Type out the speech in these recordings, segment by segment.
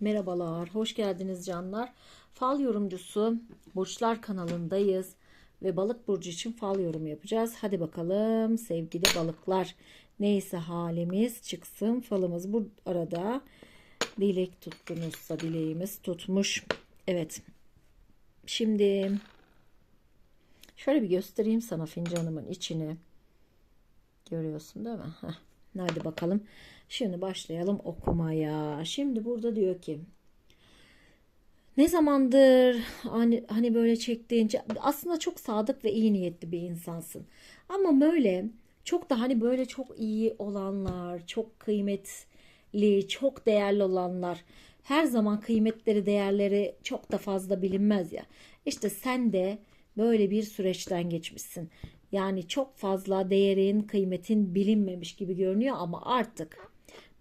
Merhabalar, hoş geldiniz canlar. Fal yorumcusu Burçlar kanalındayız ve balık burcu için fal yorumu yapacağız. Hadi bakalım sevgili balıklar. Neyse halimiz çıksın falımız bu arada dilek tuttunuzsa dileğimiz tutmuş. Evet. Şimdi şöyle bir göstereyim sana fincanımın içini. Görüyorsun değil mi? Heh. Hadi bakalım. Şimdi başlayalım okumaya. Şimdi burada diyor ki ne zamandır hani, hani böyle çektiğince aslında çok sadık ve iyi niyetli bir insansın. Ama böyle çok da hani böyle çok iyi olanlar, çok kıymetli, çok değerli olanlar her zaman kıymetleri, değerleri çok da fazla bilinmez ya. İşte sen de böyle bir süreçten geçmişsin. Yani çok fazla değerin, kıymetin bilinmemiş gibi görünüyor ama artık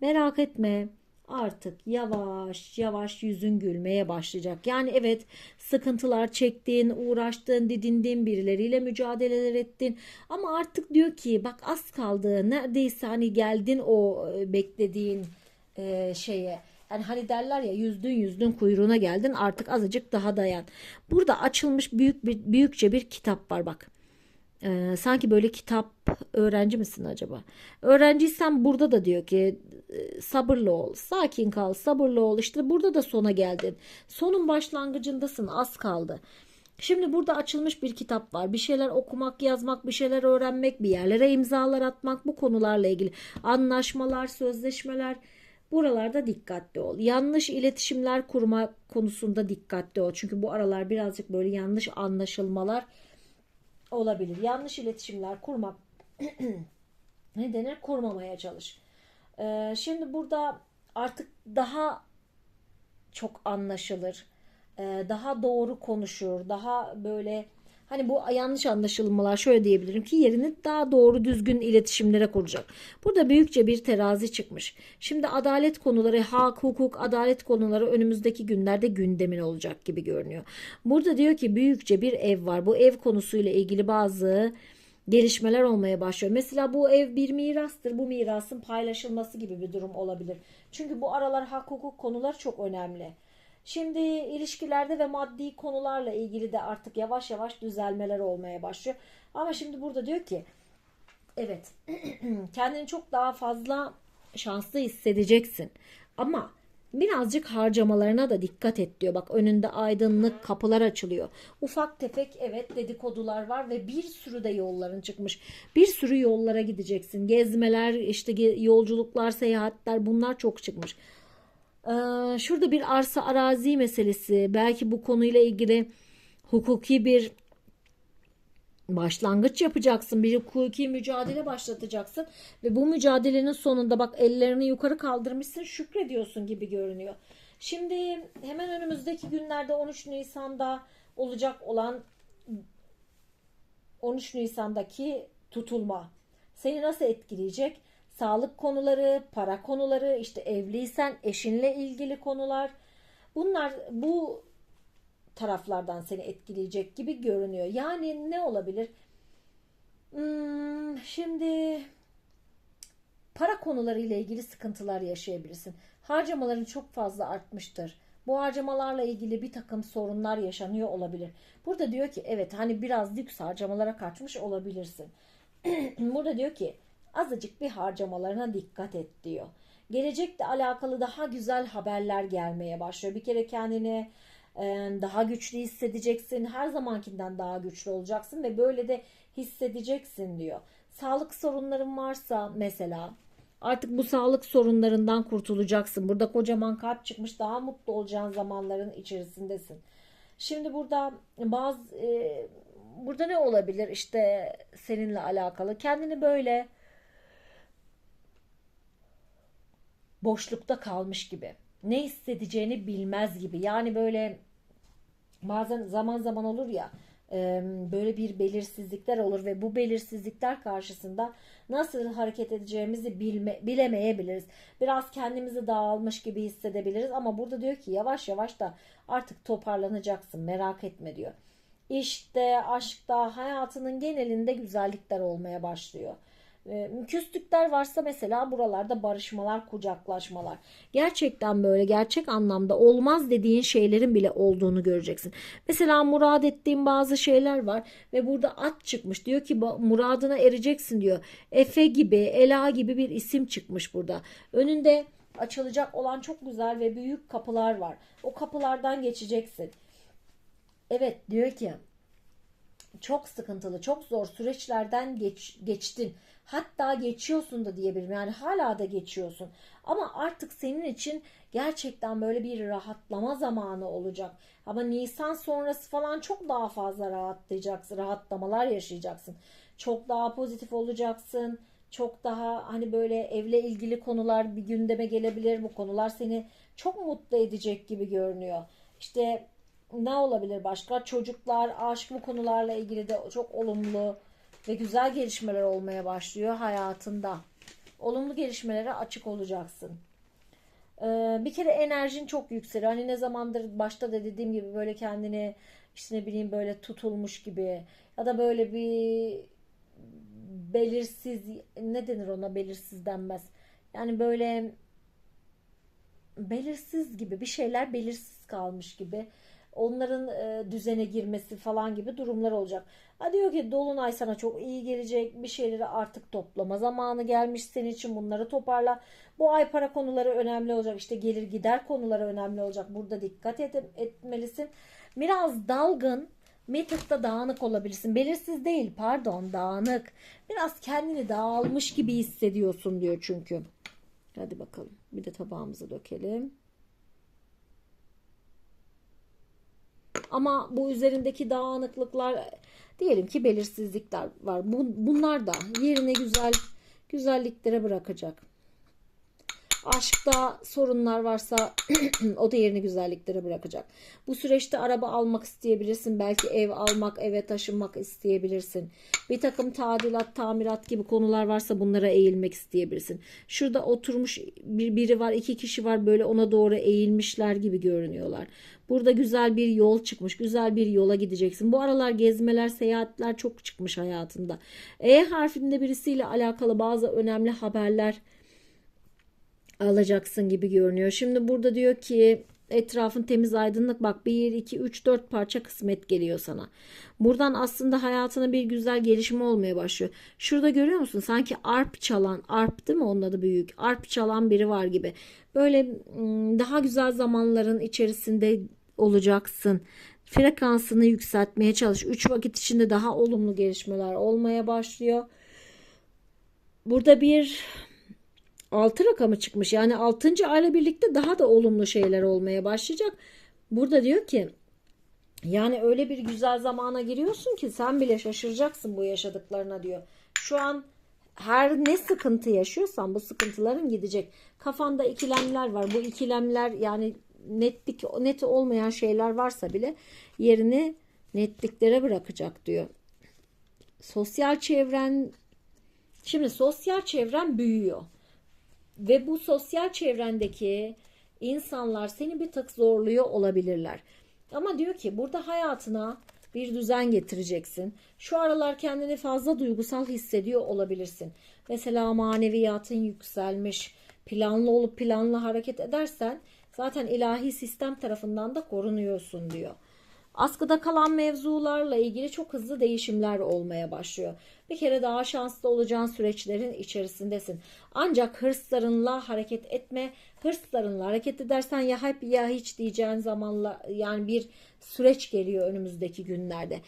merak etme artık yavaş yavaş yüzün gülmeye başlayacak. Yani evet sıkıntılar çektin, uğraştın, didindin, birileriyle mücadeleler ettin. Ama artık diyor ki bak az kaldı neredeyse hani geldin o e, beklediğin e, şeye. Yani hani derler ya yüzdün yüzdün kuyruğuna geldin artık azıcık daha dayan. Burada açılmış büyük bir büyükçe bir kitap var bak. Ee, sanki böyle kitap öğrenci misin acaba? Öğrenciysen burada da diyor ki e, sabırlı ol, sakin kal, sabırlı ol. İşte burada da sona geldin. Sonun başlangıcındasın, az kaldı. Şimdi burada açılmış bir kitap var. Bir şeyler okumak, yazmak, bir şeyler öğrenmek, bir yerlere imzalar atmak bu konularla ilgili. Anlaşmalar, sözleşmeler buralarda dikkatli ol. Yanlış iletişimler kurma konusunda dikkatli ol. Çünkü bu aralar birazcık böyle yanlış anlaşılmalar olabilir. Yanlış iletişimler kurmak ne denir? Kurmamaya çalış. Ee, şimdi burada artık daha çok anlaşılır, ee, daha doğru konuşur, daha böyle hani bu yanlış anlaşılmalar şöyle diyebilirim ki yerini daha doğru düzgün iletişimlere kuracak. Burada büyükçe bir terazi çıkmış. Şimdi adalet konuları, hak, hukuk, adalet konuları önümüzdeki günlerde gündemin olacak gibi görünüyor. Burada diyor ki büyükçe bir ev var. Bu ev konusuyla ilgili bazı gelişmeler olmaya başlıyor. Mesela bu ev bir mirastır. Bu mirasın paylaşılması gibi bir durum olabilir. Çünkü bu aralar hak hukuk konular çok önemli. Şimdi ilişkilerde ve maddi konularla ilgili de artık yavaş yavaş düzelmeler olmaya başlıyor. Ama şimdi burada diyor ki evet kendini çok daha fazla şanslı hissedeceksin. Ama birazcık harcamalarına da dikkat et diyor. Bak önünde aydınlık kapılar açılıyor. Ufak tefek evet dedikodular var ve bir sürü de yolların çıkmış. Bir sürü yollara gideceksin. Gezmeler, işte yolculuklar, seyahatler bunlar çok çıkmış. Ee, şurada bir arsa arazi meselesi. Belki bu konuyla ilgili hukuki bir başlangıç yapacaksın. Bir hukuki mücadele başlatacaksın. Ve bu mücadelenin sonunda bak ellerini yukarı kaldırmışsın şükrediyorsun gibi görünüyor. Şimdi hemen önümüzdeki günlerde 13 Nisan'da olacak olan 13 Nisan'daki tutulma seni nasıl etkileyecek? Sağlık konuları, para konuları, işte evliysen eşinle ilgili konular. Bunlar bu taraflardan seni etkileyecek gibi görünüyor. Yani ne olabilir? Hmm, şimdi para konuları ile ilgili sıkıntılar yaşayabilirsin. Harcamaların çok fazla artmıştır. Bu harcamalarla ilgili bir takım sorunlar yaşanıyor olabilir. Burada diyor ki evet hani biraz lüks harcamalara kaçmış olabilirsin. Burada diyor ki azıcık bir harcamalarına dikkat et diyor. Gelecekle alakalı daha güzel haberler gelmeye başlıyor. Bir kere kendini daha güçlü hissedeceksin. Her zamankinden daha güçlü olacaksın ve böyle de hissedeceksin diyor. Sağlık sorunların varsa mesela artık bu sağlık sorunlarından kurtulacaksın. Burada kocaman kalp çıkmış daha mutlu olacağın zamanların içerisindesin. Şimdi burada bazı e, burada ne olabilir işte seninle alakalı kendini böyle boşlukta kalmış gibi. Ne hissedeceğini bilmez gibi. Yani böyle bazen zaman zaman olur ya böyle bir belirsizlikler olur ve bu belirsizlikler karşısında nasıl hareket edeceğimizi bilme, bilemeyebiliriz. Biraz kendimizi dağılmış gibi hissedebiliriz ama burada diyor ki yavaş yavaş da artık toparlanacaksın merak etme diyor. İşte, aşkta, hayatının genelinde güzellikler olmaya başlıyor. E, küslükler varsa mesela buralarda barışmalar, kucaklaşmalar. Gerçekten böyle gerçek anlamda olmaz dediğin şeylerin bile olduğunu göreceksin. Mesela murad ettiğin bazı şeyler var ve burada at çıkmış. Diyor ki "Ba- muradına ereceksin diyor. Efe gibi, Ela gibi bir isim çıkmış burada. Önünde açılacak olan çok güzel ve büyük kapılar var. O kapılardan geçeceksin. Evet diyor ki çok sıkıntılı, çok zor süreçlerden geç, geçtin. Hatta geçiyorsun da diyebilirim. Yani hala da geçiyorsun. Ama artık senin için gerçekten böyle bir rahatlama zamanı olacak. Ama Nisan sonrası falan çok daha fazla rahatlayacaksın, rahatlamalar yaşayacaksın. Çok daha pozitif olacaksın. Çok daha hani böyle evle ilgili konular bir gündeme gelebilir. Bu konular seni çok mutlu edecek gibi görünüyor. İşte ne olabilir başka? Çocuklar, aşk bu konularla ilgili de çok olumlu ve güzel gelişmeler olmaya başlıyor hayatında. Olumlu gelişmelere açık olacaksın. Ee, bir kere enerjin çok yükseliyor. Hani ne zamandır başta da dediğim gibi böyle kendini işte ne bileyim böyle tutulmuş gibi ya da böyle bir belirsiz ne denir ona belirsiz denmez. Yani böyle belirsiz gibi bir şeyler belirsiz kalmış gibi onların e, düzene girmesi falan gibi durumlar olacak. Ha diyor ki dolunay sana çok iyi gelecek bir şeyleri artık toplama zamanı gelmiş senin için bunları toparla. Bu ay para konuları önemli olacak işte gelir gider konuları önemli olacak burada dikkat et, etmelisin. Biraz dalgın bir da dağınık olabilirsin. Belirsiz değil pardon dağınık. Biraz kendini dağılmış gibi hissediyorsun diyor çünkü. Hadi bakalım bir de tabağımıza dökelim. Ama bu üzerindeki dağınıklıklar diyelim ki belirsizlikler var. Bu, bunlar da yerine güzel güzelliklere bırakacak. Aşkta sorunlar varsa o da yerini güzelliklere bırakacak. Bu süreçte araba almak isteyebilirsin. Belki ev almak, eve taşınmak isteyebilirsin. Bir takım tadilat, tamirat gibi konular varsa bunlara eğilmek isteyebilirsin. Şurada oturmuş bir biri var, iki kişi var böyle ona doğru eğilmişler gibi görünüyorlar. Burada güzel bir yol çıkmış. Güzel bir yola gideceksin. Bu aralar gezmeler, seyahatler çok çıkmış hayatında. E harfinde birisiyle alakalı bazı önemli haberler alacaksın gibi görünüyor. Şimdi burada diyor ki etrafın temiz aydınlık bak 1 2 3 4 parça kısmet geliyor sana. Buradan aslında hayatına bir güzel gelişme olmaya başlıyor. Şurada görüyor musun? Sanki arp çalan, arp değil mi onun adı büyük? Arp çalan biri var gibi. Böyle ım, daha güzel zamanların içerisinde olacaksın. Frekansını yükseltmeye çalış. 3 vakit içinde daha olumlu gelişmeler olmaya başlıyor. Burada bir 6 rakamı çıkmış. Yani 6. ayla birlikte daha da olumlu şeyler olmaya başlayacak. Burada diyor ki yani öyle bir güzel zamana giriyorsun ki sen bile şaşıracaksın bu yaşadıklarına diyor. Şu an her ne sıkıntı yaşıyorsan bu sıkıntıların gidecek. Kafanda ikilemler var. Bu ikilemler yani netlik net olmayan şeyler varsa bile yerini netliklere bırakacak diyor. Sosyal çevren şimdi sosyal çevren büyüyor. Ve bu sosyal çevrendeki insanlar seni bir tık zorluyor olabilirler. Ama diyor ki burada hayatına bir düzen getireceksin. Şu aralar kendini fazla duygusal hissediyor olabilirsin. Mesela maneviyatın yükselmiş, planlı olup planlı hareket edersen zaten ilahi sistem tarafından da korunuyorsun diyor. Askıda kalan mevzularla ilgili çok hızlı değişimler olmaya başlıyor. Bir kere daha şanslı olacağın süreçlerin içerisindesin. Ancak hırslarınla hareket etme. Hırslarınla hareket edersen ya hep ya hiç diyeceğin zamanla yani bir süreç geliyor önümüzdeki günlerde.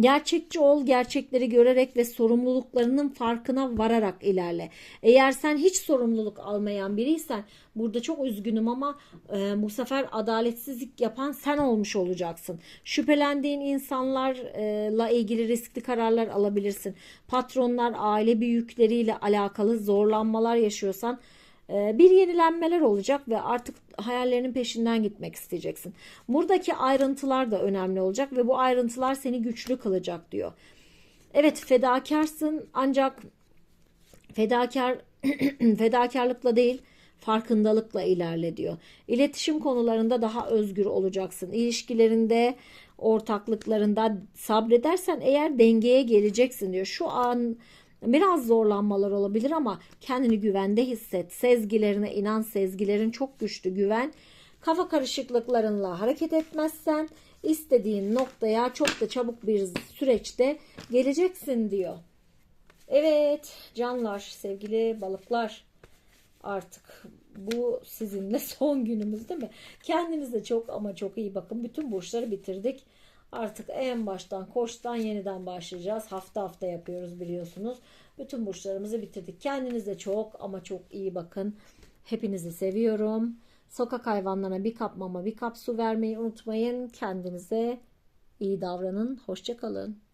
Gerçekçi ol, gerçekleri görerek ve sorumluluklarının farkına vararak ilerle. Eğer sen hiç sorumluluk almayan biriysen burada çok üzgünüm ama e, bu sefer adaletsizlik yapan sen olmuş olacaksın. Şüphelendiğin insanlarla ilgili riskli kararlar alabilirsin. Patronlar, aile büyükleriyle alakalı zorlanmalar yaşıyorsan bir yenilenmeler olacak ve artık hayallerinin peşinden gitmek isteyeceksin. Buradaki ayrıntılar da önemli olacak ve bu ayrıntılar seni güçlü kılacak diyor. Evet fedakarsın ancak fedakar fedakarlıkla değil farkındalıkla ilerle diyor. İletişim konularında daha özgür olacaksın. İlişkilerinde, ortaklıklarında sabredersen eğer dengeye geleceksin diyor. Şu an Biraz zorlanmalar olabilir ama kendini güvende hisset. Sezgilerine inan. Sezgilerin çok güçlü güven. Kafa karışıklıklarınla hareket etmezsen istediğin noktaya çok da çabuk bir süreçte geleceksin diyor. Evet canlar, sevgili balıklar artık bu sizinle son günümüz değil mi? Kendinize çok ama çok iyi bakın. Bütün burçları bitirdik. Artık en baştan koçtan yeniden başlayacağız. Hafta hafta yapıyoruz biliyorsunuz. Bütün burçlarımızı bitirdik. Kendinize çok ama çok iyi bakın. Hepinizi seviyorum. Sokak hayvanlarına bir kap mama bir kap su vermeyi unutmayın. Kendinize iyi davranın. Hoşçakalın.